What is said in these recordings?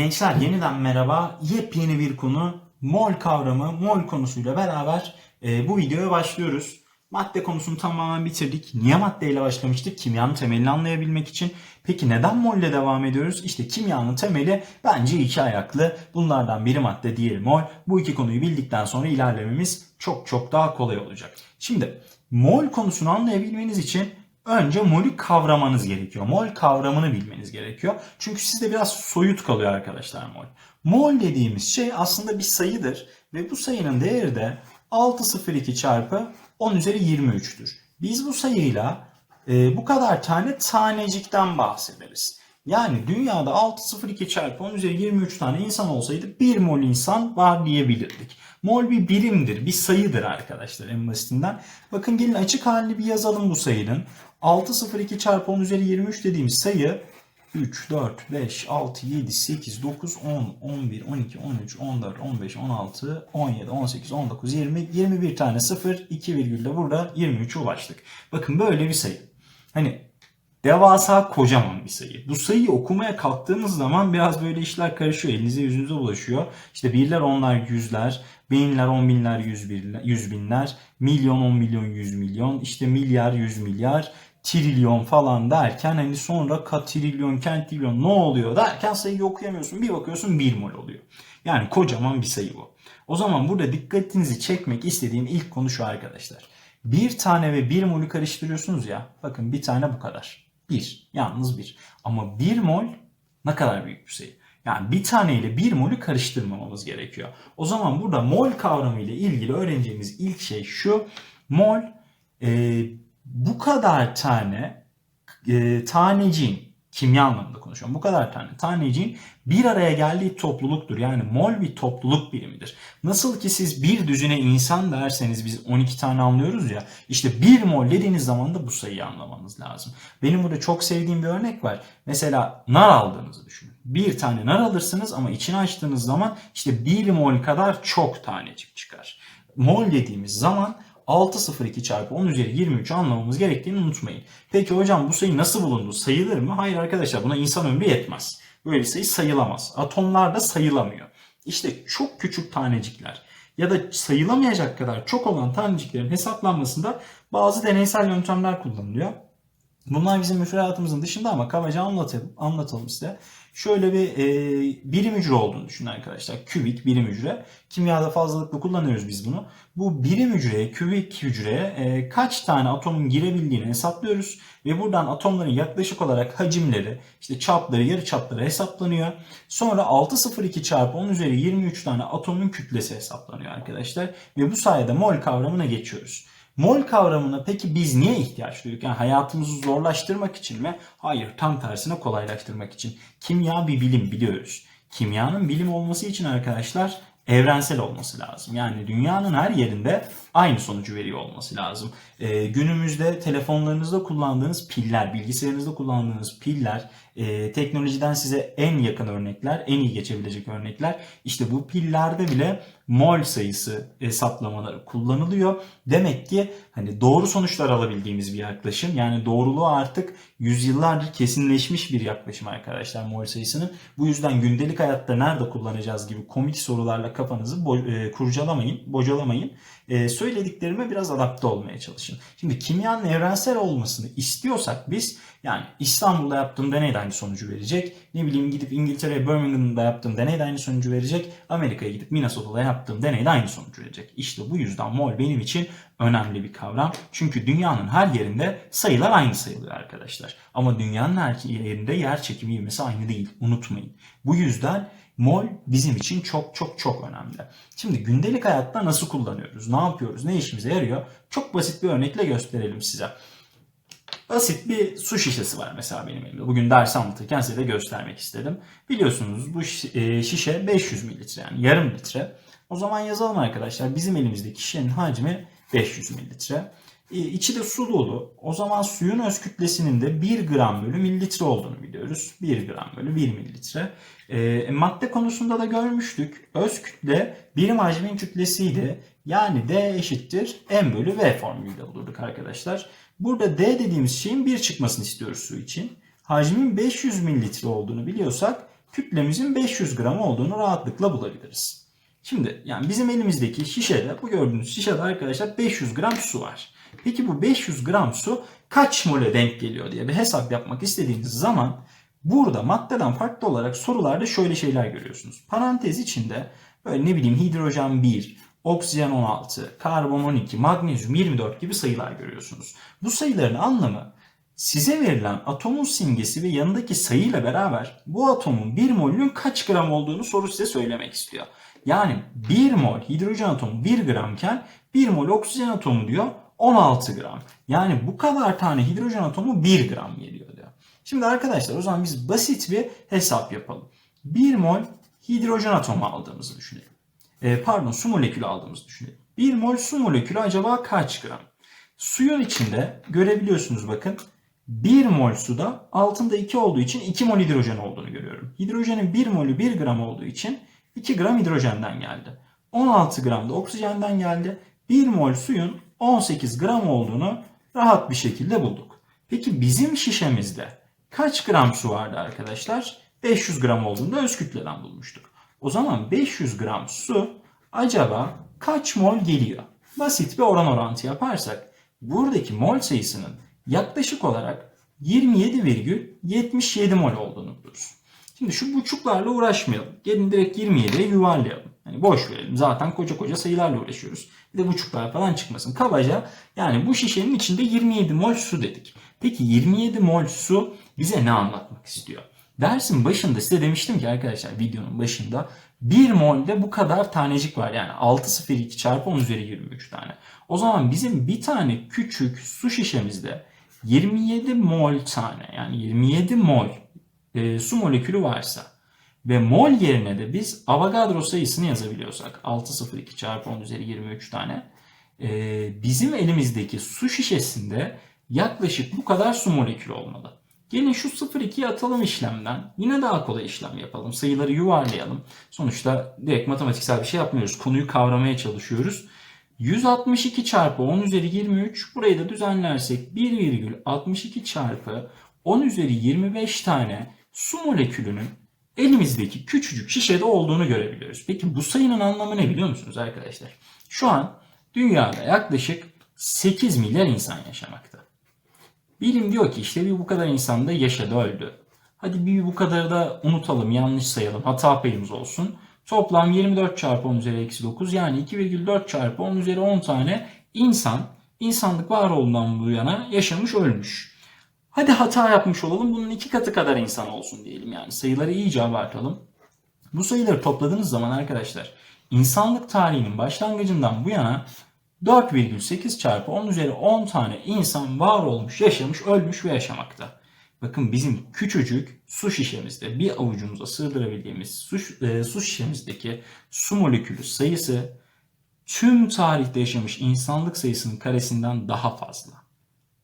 Gençler yeniden merhaba. Yepyeni bir konu mol kavramı, mol konusuyla beraber e, bu videoya başlıyoruz. Madde konusunu tamamen bitirdik. Niye maddeyle başlamıştık? Kimyanın temelini anlayabilmek için. Peki neden molle devam ediyoruz? İşte kimyanın temeli bence iki ayaklı. Bunlardan biri madde, diğeri mol. Bu iki konuyu bildikten sonra ilerlememiz çok çok daha kolay olacak. Şimdi mol konusunu anlayabilmeniz için önce molü kavramanız gerekiyor. Mol kavramını bilmeniz gerekiyor. Çünkü sizde biraz soyut kalıyor arkadaşlar mol. Mol dediğimiz şey aslında bir sayıdır ve bu sayının değeri de 602 çarpı 10 üzeri 23'tür. Biz bu sayıyla e, bu kadar tane tanecikten bahsederiz. Yani dünyada 602 çarpı 10 üzeri 23 tane insan olsaydı 1 mol insan var diyebilirdik. Mol bir birimdir, bir sayıdır arkadaşlar en basitinden. Bakın gelin açık halini bir yazalım bu sayının. 602 çarpı 10 üzeri 23 dediğimiz sayı 3, 4, 5, 6, 7, 8, 9, 10, 11, 12, 13, 14, 15, 16, 17, 18, 19, 20, 21 tane 0, 2 virgülde burada 23'e ulaştık. Bakın böyle bir sayı. Hani devasa kocaman bir sayı. Bu sayıyı okumaya kalktığınız zaman biraz böyle işler karışıyor. Elinize yüzünüze bulaşıyor. İşte birler, onlar, yüzler, binler, on binler, yüz, birler, yüz binler, milyon, on milyon, yüz milyon, işte milyar, yüz milyar, trilyon falan derken hani sonra katrilyon, kentrilyon ne oluyor derken sayıyı okuyamıyorsun. Bir bakıyorsun bir mol oluyor. Yani kocaman bir sayı bu. O zaman burada dikkatinizi çekmek istediğim ilk konu şu arkadaşlar. Bir tane ve bir molü karıştırıyorsunuz ya. Bakın bir tane bu kadar. Bir. Yalnız bir. Ama bir mol ne kadar büyük bir sayı. Yani bir tane ile bir molü karıştırmamamız gerekiyor. O zaman burada mol kavramı ile ilgili öğreneceğimiz ilk şey şu. Mol e, bu kadar tane e, taneciğin kimya anlamında konuşuyorum. Bu kadar tane taneciğin bir araya geldiği topluluktur. Yani mol bir topluluk birimidir. Nasıl ki siz bir düzine insan derseniz biz 12 tane anlıyoruz ya. İşte bir mol dediğiniz zaman da bu sayıyı anlamanız lazım. Benim burada çok sevdiğim bir örnek var. Mesela nar aldığınızı düşünün. Bir tane nar alırsınız ama içini açtığınız zaman işte bir mol kadar çok tanecik çıkar. Mol dediğimiz zaman 602 çarpı 10 üzeri 23 anlamamız gerektiğini unutmayın. Peki hocam bu sayı nasıl bulundu? Sayılır mı? Hayır arkadaşlar buna insan ömrü yetmez. Böyle bir sayı sayılamaz. Atomlar da sayılamıyor. İşte çok küçük tanecikler ya da sayılamayacak kadar çok olan taneciklerin hesaplanmasında bazı deneysel yöntemler kullanılıyor. Bunlar bizim müfredatımızın dışında ama kabaca anlatalım, anlatalım size. Şöyle bir e, birim hücre olduğunu düşünün arkadaşlar. Kübik birim hücre. Kimyada fazlalıkla kullanıyoruz biz bunu. Bu birim hücreye, kübik hücreye e, kaç tane atomun girebildiğini hesaplıyoruz. Ve buradan atomların yaklaşık olarak hacimleri, işte çapları, yarı çapları hesaplanıyor. Sonra 602 çarpı 10 üzeri 23 tane atomun kütlesi hesaplanıyor arkadaşlar. Ve bu sayede mol kavramına geçiyoruz. Mol kavramına peki biz niye ihtiyaç duyduk? Yani hayatımızı zorlaştırmak için mi? Hayır, tam tersine kolaylaştırmak için. Kimya bir bilim biliyoruz. Kimyanın bilim olması için arkadaşlar evrensel olması lazım. Yani dünyanın her yerinde aynı sonucu veriyor olması lazım. Ee, günümüzde telefonlarınızda kullandığınız piller, bilgisayarınızda kullandığınız piller, e, teknolojiden size en yakın örnekler, en iyi geçebilecek örnekler. İşte bu pillerde bile mol sayısı hesaplamaları kullanılıyor. Demek ki hani doğru sonuçlar alabildiğimiz bir yaklaşım. Yani doğruluğu artık yüzyıllardır kesinleşmiş bir yaklaşım arkadaşlar mol sayısının. Bu yüzden gündelik hayatta nerede kullanacağız gibi komik sorularla kafanızı bo- e, kurcalamayın, bocalamayın. E, söylediklerime biraz adapte olmaya çalışın. Şimdi kimyanın evrensel olmasını istiyorsak biz yani İstanbul'da yaptığım deney de aynı sonucu verecek. Ne bileyim gidip İngiltere Birmingham'da yaptığım deney de aynı sonucu verecek. Amerika'ya gidip Minnesota'da yaptığım deney de aynı sonucu verecek. İşte bu yüzden mol benim için önemli bir kavram. Çünkü dünyanın her yerinde sayılar aynı sayılıyor arkadaşlar. Ama dünyanın her yerinde yer çekimi ivmesi aynı değil. Unutmayın. Bu yüzden mol bizim için çok çok çok önemli. Şimdi gündelik hayatta nasıl kullanıyoruz? Ne yapıyoruz? Ne işimize yarıyor? Çok basit bir örnekle gösterelim size. Basit bir su şişesi var mesela benim elimde. Bugün ders anlatırken size de göstermek istedim. Biliyorsunuz bu şişe 500 mililitre yani yarım litre. O zaman yazalım arkadaşlar. Bizim elimizdeki şişenin hacmi 500 mililitre. İçi de su dolu. O zaman suyun öz kütlesinin de 1 gram bölü mililitre olduğunu biliyoruz. 1 gram bölü 1 mililitre. E, madde konusunda da görmüştük. Öz kütle birim hacmin kütlesiydi. Yani D eşittir M bölü V formülüyle bulurduk arkadaşlar. Burada D dediğimiz şeyin 1 çıkmasını istiyoruz su için. Hacmin 500 mililitre olduğunu biliyorsak kütlemizin 500 gram olduğunu rahatlıkla bulabiliriz. Şimdi yani bizim elimizdeki şişede bu gördüğünüz şişede arkadaşlar 500 gram su var. Peki bu 500 gram su kaç mole denk geliyor diye bir hesap yapmak istediğiniz zaman burada maddeden farklı olarak sorularda şöyle şeyler görüyorsunuz. Parantez içinde böyle ne bileyim hidrojen 1, oksijen 16, karbon 12, magnezyum 24 gibi sayılar görüyorsunuz. Bu sayıların anlamı size verilen atomun simgesi ve yanındaki sayıyla beraber bu atomun 1 molünün kaç gram olduğunu soru size söylemek istiyor. Yani 1 mol hidrojen atomu 1 gramken 1 mol oksijen atomu diyor 16 gram. Yani bu kadar tane hidrojen atomu 1 gram geliyor diyor. Şimdi arkadaşlar o zaman biz basit bir hesap yapalım. 1 mol hidrojen atomu aldığımızı düşünelim. E, pardon su molekülü aldığımızı düşünelim. 1 mol su molekülü acaba kaç gram? Suyun içinde görebiliyorsunuz bakın 1 mol suda altında 2 olduğu için 2 mol hidrojen olduğunu görüyorum. Hidrojenin 1 molü 1 gram olduğu için 2 gram hidrojenden geldi. 16 gram da oksijenden geldi. 1 mol suyun 18 gram olduğunu rahat bir şekilde bulduk. Peki bizim şişemizde kaç gram su vardı arkadaşlar? 500 gram olduğunu da öz kütleden bulmuştuk. O zaman 500 gram su acaba kaç mol geliyor? Basit bir oran orantı yaparsak buradaki mol sayısının yaklaşık olarak 27,77 mol olduğunu buluruz. Şimdi şu buçuklarla uğraşmayalım. Gelin direkt 27'ye yuvarlayalım. Hani boş verelim. Zaten koca koca sayılarla uğraşıyoruz. Bir de buçuklar falan çıkmasın. Kabaca yani bu şişenin içinde 27 mol su dedik. Peki 27 mol su bize ne anlatmak istiyor? Dersin başında size demiştim ki arkadaşlar videonun başında 1 molde bu kadar tanecik var. Yani 602 çarpı 10 üzeri 23 tane. O zaman bizim bir tane küçük su şişemizde 27 mol tane yani 27 mol e, su molekülü varsa ve mol yerine de biz Avogadro sayısını yazabiliyorsak 602 çarpı 10 üzeri 23 tane e, bizim elimizdeki su şişesinde yaklaşık bu kadar su molekülü olmalı. Gelin şu 0,2'yi atalım işlemden. Yine daha kolay işlem yapalım. Sayıları yuvarlayalım. Sonuçta direkt matematiksel bir şey yapmıyoruz. Konuyu kavramaya çalışıyoruz. 162 çarpı 10 üzeri 23. Burayı da düzenlersek 1,62 çarpı 10 üzeri 25 tane su molekülünün elimizdeki küçücük şişede olduğunu görebiliyoruz. Peki bu sayının anlamı ne biliyor musunuz arkadaşlar? Şu an dünyada yaklaşık 8 milyar insan yaşamakta. Bilim diyor ki işte bir bu kadar insan da yaşadı öldü. Hadi bir bu kadar da unutalım yanlış sayalım hata payımız olsun. Toplam 24 çarpı 10 üzeri eksi 9 yani 2,4 çarpı 10 üzeri 10 tane insan insanlık var olduğundan bu yana yaşamış ölmüş. Hadi hata yapmış olalım bunun iki katı kadar insan olsun diyelim yani sayıları iyice abartalım. Bu sayıları topladığınız zaman arkadaşlar insanlık tarihinin başlangıcından bu yana 4,8 çarpı 10 üzeri 10 tane insan var olmuş, yaşamış, ölmüş ve yaşamakta. Bakın bizim küçücük su şişemizde bir avucumuza sığdırabildiğimiz su, e, su şişemizdeki su molekülü sayısı tüm tarihte yaşamış insanlık sayısının karesinden daha fazla.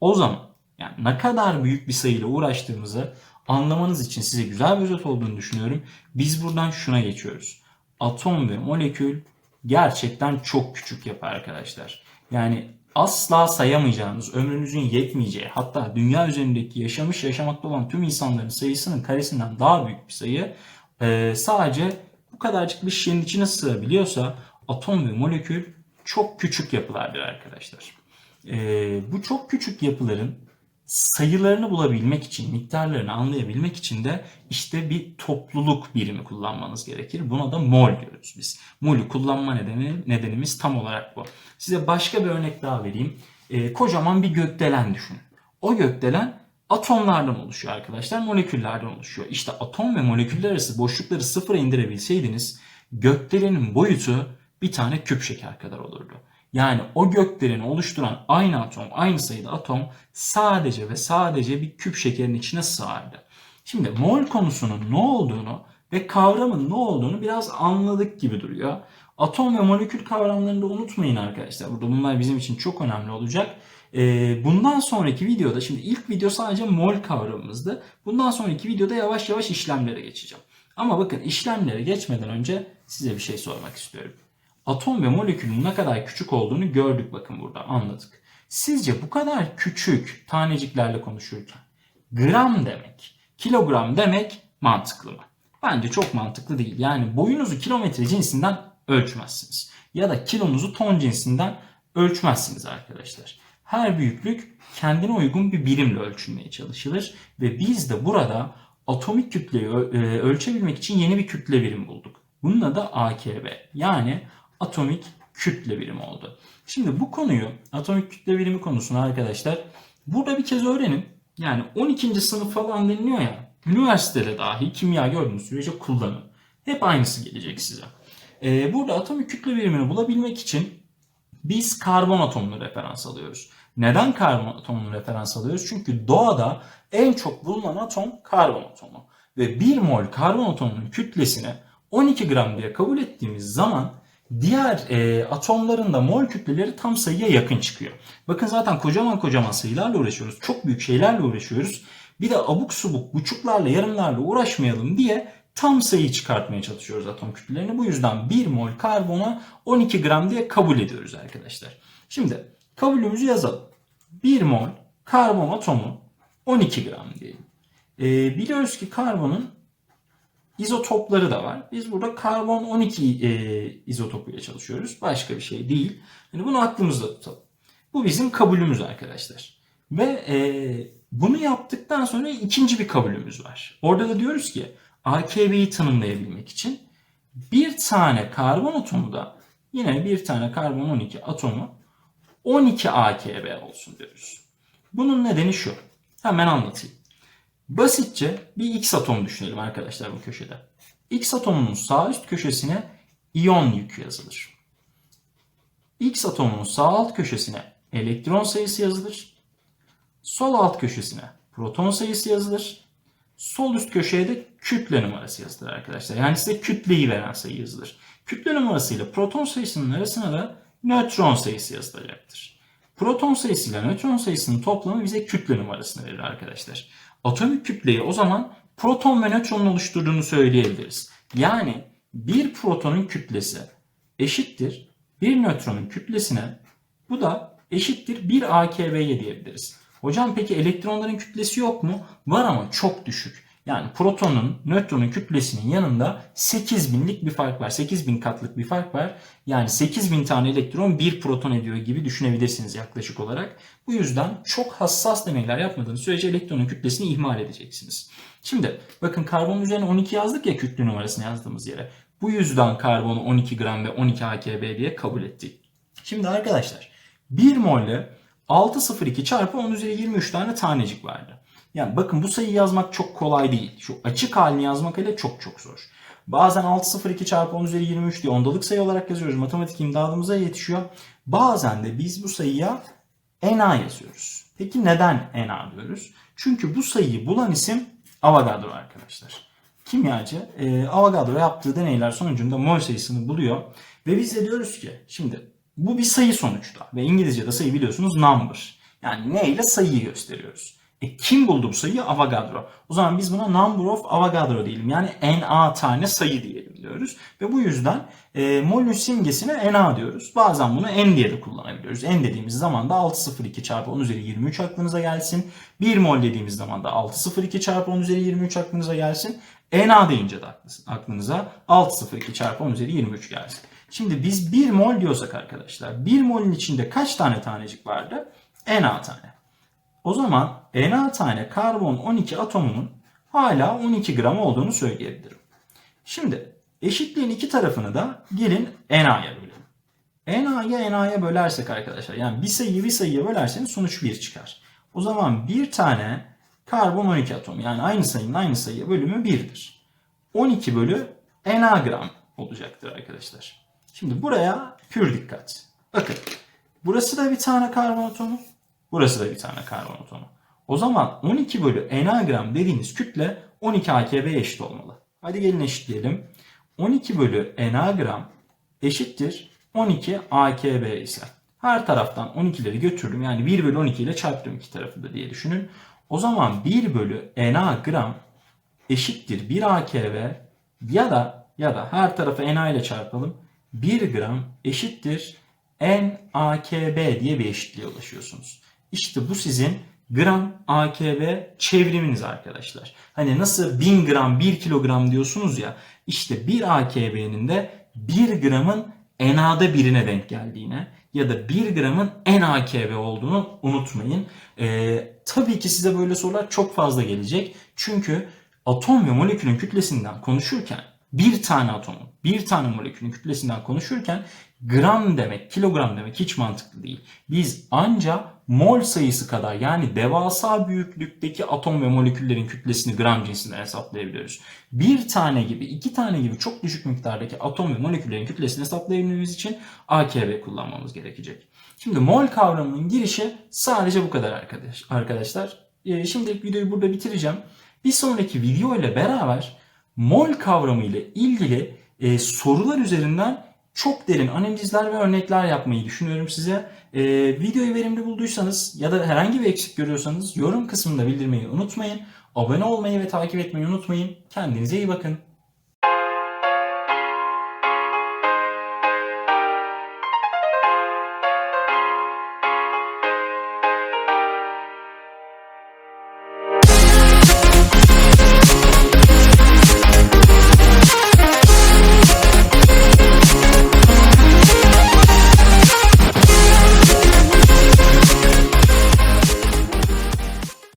O zaman yani ne kadar büyük bir sayıyla uğraştığımızı anlamanız için size güzel bir özet olduğunu düşünüyorum. Biz buradan şuna geçiyoruz. Atom ve molekül gerçekten çok küçük yapı arkadaşlar. Yani asla sayamayacağınız, ömrünüzün yetmeyeceği, hatta dünya üzerindeki yaşamış yaşamakta olan tüm insanların sayısının karesinden daha büyük bir sayı e, sadece bu kadarcık bir şişenin içine sığabiliyorsa atom ve molekül çok küçük yapılardır arkadaşlar. E, bu çok küçük yapıların sayılarını bulabilmek için, miktarlarını anlayabilmek için de işte bir topluluk birimi kullanmanız gerekir. Buna da mol diyoruz biz. Mol'ü kullanma nedeni, nedenimiz tam olarak bu. Size başka bir örnek daha vereyim. E, kocaman bir gökdelen düşünün. O gökdelen atomlardan oluşuyor arkadaşlar, moleküllerden oluşuyor. İşte atom ve moleküller arası boşlukları sıfıra indirebilseydiniz gökdelenin boyutu bir tane küp şeker kadar olurdu. Yani o gökdeleni oluşturan aynı atom, aynı sayıda atom sadece ve sadece bir küp şekerin içine sığardı. Şimdi mol konusunun ne olduğunu ve kavramın ne olduğunu biraz anladık gibi duruyor. Atom ve molekül kavramlarını da unutmayın arkadaşlar. Burada bunlar bizim için çok önemli olacak. Ee, bundan sonraki videoda, şimdi ilk video sadece mol kavramımızdı. Bundan sonraki videoda yavaş yavaş işlemlere geçeceğim. Ama bakın işlemlere geçmeden önce size bir şey sormak istiyorum. Atom ve molekülün ne kadar küçük olduğunu gördük bakın burada anladık. Sizce bu kadar küçük taneciklerle konuşurken gram demek, kilogram demek mantıklı mı? Bence çok mantıklı değil. Yani boyunuzu kilometre cinsinden ölçmezsiniz. Ya da kilonuzu ton cinsinden ölçmezsiniz arkadaşlar. Her büyüklük kendine uygun bir birimle ölçülmeye çalışılır. Ve biz de burada atomik kütleyi e, ölçebilmek için yeni bir kütle birimi bulduk. Bunun adı AKB. Yani atomik kütle birimi oldu. Şimdi bu konuyu, atomik kütle birimi konusunu arkadaşlar burada bir kez öğrenin. Yani 12. sınıf falan deniliyor ya. Üniversitede dahi kimya gördüğünüz sürece kullanın. Hep aynısı gelecek size. Ee, burada atomik kütle birimini bulabilmek için biz karbon atomunu referans alıyoruz. Neden karbon atomunu referans alıyoruz? Çünkü doğada en çok bulunan atom karbon atomu. Ve 1 mol karbon atomunun kütlesini 12 gram diye kabul ettiğimiz zaman diğer e, atomların da mol kütleleri tam sayıya yakın çıkıyor. Bakın zaten kocaman kocaman sayılarla uğraşıyoruz. Çok büyük şeylerle uğraşıyoruz. Bir de abuk subuk buçuklarla yarımlarla uğraşmayalım diye tam sayı çıkartmaya çalışıyoruz atom kütlelerini. Bu yüzden 1 mol karbona 12 gram diye kabul ediyoruz arkadaşlar. Şimdi kabulümüzü yazalım. 1 mol karbon atomu 12 gram diyelim. Ee, biliyoruz ki karbonun izotopları da var. Biz burada karbon 12 e, izotopuyla çalışıyoruz. Başka bir şey değil. Yani bunu aklımızda tutalım. Bu bizim kabulümüz arkadaşlar. Ve e, bunu yaptıktan sonra ikinci bir kabulümüz var. Orada da diyoruz ki AKB'yi tanımlayabilmek için bir tane karbon atomu da yine bir tane karbon 12 atomu 12 AKB olsun diyoruz. Bunun nedeni şu. Hemen anlatayım. Basitçe bir X atom düşünelim arkadaşlar bu köşede. X atomunun sağ üst köşesine iyon yükü yazılır. X atomunun sağ alt köşesine elektron sayısı yazılır. Sol alt köşesine proton sayısı yazılır. Sol üst köşeye de kütle numarası yazılır arkadaşlar. Yani size kütleyi veren sayı yazılır. Kütle numarasıyla proton sayısının arasına da nötron sayısı yazılacaktır. Proton sayısıyla nötron sayısının toplamı bize kütle numarasını verir arkadaşlar. Atomik kütleyi o zaman proton ve nötronun oluşturduğunu söyleyebiliriz. Yani bir protonun kütlesi eşittir bir nötronun kütlesine bu da eşittir 1 AKB'ye diyebiliriz. Hocam peki elektronların kütlesi yok mu? Var ama çok düşük. Yani protonun, nötronun kütlesinin yanında 8000'lik bir fark var. 8000 katlık bir fark var. Yani 8000 tane elektron bir proton ediyor gibi düşünebilirsiniz yaklaşık olarak. Bu yüzden çok hassas deneyler yapmadığınız sürece elektronun kütlesini ihmal edeceksiniz. Şimdi bakın karbon üzerine 12 yazdık ya kütle numarasını yazdığımız yere. Bu yüzden karbonu 12 gram ve 12 AKB diye kabul ettik. Şimdi arkadaşlar 1 mol'le 602 çarpı 10 üzeri 23 tane tanecik vardı. Yani bakın bu sayıyı yazmak çok kolay değil. Şu açık halini yazmak hele çok çok zor. Bazen 602 çarpı 10 üzeri 23 diye ondalık sayı olarak yazıyoruz. Matematik imdadımıza yetişiyor. Bazen de biz bu sayıya NA yazıyoruz. Peki neden NA diyoruz? Çünkü bu sayıyı bulan isim Avogadro arkadaşlar. Kimyacı e, Avogadro yaptığı deneyler sonucunda mol sayısını buluyor. Ve biz de diyoruz ki şimdi bu bir sayı sonuçta. Ve İngilizce'de sayı biliyorsunuz number. Yani ne ile sayıyı gösteriyoruz. E kim buldu bu sayıyı? Avogadro. O zaman biz buna number of Avogadro diyelim. Yani Na tane sayı diyelim diyoruz. Ve bu yüzden e, molün simgesine Na diyoruz. Bazen bunu N diye de kullanabiliyoruz. N dediğimiz zaman da 602 çarpı 10 üzeri 23 aklınıza gelsin. 1 mol dediğimiz zaman da 602 çarpı 10 üzeri 23 aklınıza gelsin. Na deyince de aklınıza 602 çarpı 10 üzeri 23 gelsin. Şimdi biz 1 mol diyorsak arkadaşlar 1 molün içinde kaç tane tanecik vardı? Na tane. O zaman Na tane karbon 12 atomunun hala 12 gram olduğunu söyleyebilirim. Şimdi eşitliğin iki tarafını da gelin Na'ya bölelim. Na'ya Na'ya bölersek arkadaşlar yani bir sayıyı bir sayıya bölerseniz sonuç 1 çıkar. O zaman bir tane karbon 12 atom yani aynı sayının aynı sayıya bölümü 1'dir. 12 bölü Na gram olacaktır arkadaşlar. Şimdi buraya pür dikkat. Bakın burası da bir tane karbon atomu. Burası da bir tane karbon atomu. O zaman 12 bölü Na gram dediğimiz kütle 12 AKB eşit olmalı. Hadi gelin eşitleyelim. 12 bölü Na gram eşittir 12 AKB ise. Her taraftan 12'leri götürdüm. Yani 1 bölü 12 ile çarptım iki tarafı da diye düşünün. O zaman 1 bölü Na gram eşittir 1 AKB ya da ya da her tarafı Na ile çarpalım. 1 gram eşittir NAKB diye bir eşitliğe ulaşıyorsunuz. İşte bu sizin gram AKB çevriminiz arkadaşlar. Hani nasıl 1000 gram 1 kilogram diyorsunuz ya işte 1 AKB'nin de 1 gramın NA'da birine denk geldiğine ya da 1 gramın NAKB olduğunu unutmayın. Ee, tabii ki size böyle sorular çok fazla gelecek. Çünkü atom ve molekülün kütlesinden konuşurken bir tane atomun, bir tane molekülün kütlesinden konuşurken gram demek, kilogram demek hiç mantıklı değil. Biz anca mol sayısı kadar yani devasa büyüklükteki atom ve moleküllerin kütlesini gram cinsinden hesaplayabiliyoruz. Bir tane gibi, iki tane gibi çok düşük miktardaki atom ve moleküllerin kütlesini hesaplayabilmemiz için AKB kullanmamız gerekecek. Şimdi mol kavramının girişi sadece bu kadar arkadaş, arkadaşlar. Ee, şimdilik videoyu burada bitireceğim. Bir sonraki video ile beraber mol kavramı ile ilgili e, sorular üzerinden çok derin analizler ve örnekler yapmayı düşünüyorum size. E, videoyu verimli bulduysanız ya da herhangi bir eksik görüyorsanız yorum kısmında bildirmeyi unutmayın. Abone olmayı ve takip etmeyi unutmayın. Kendinize iyi bakın.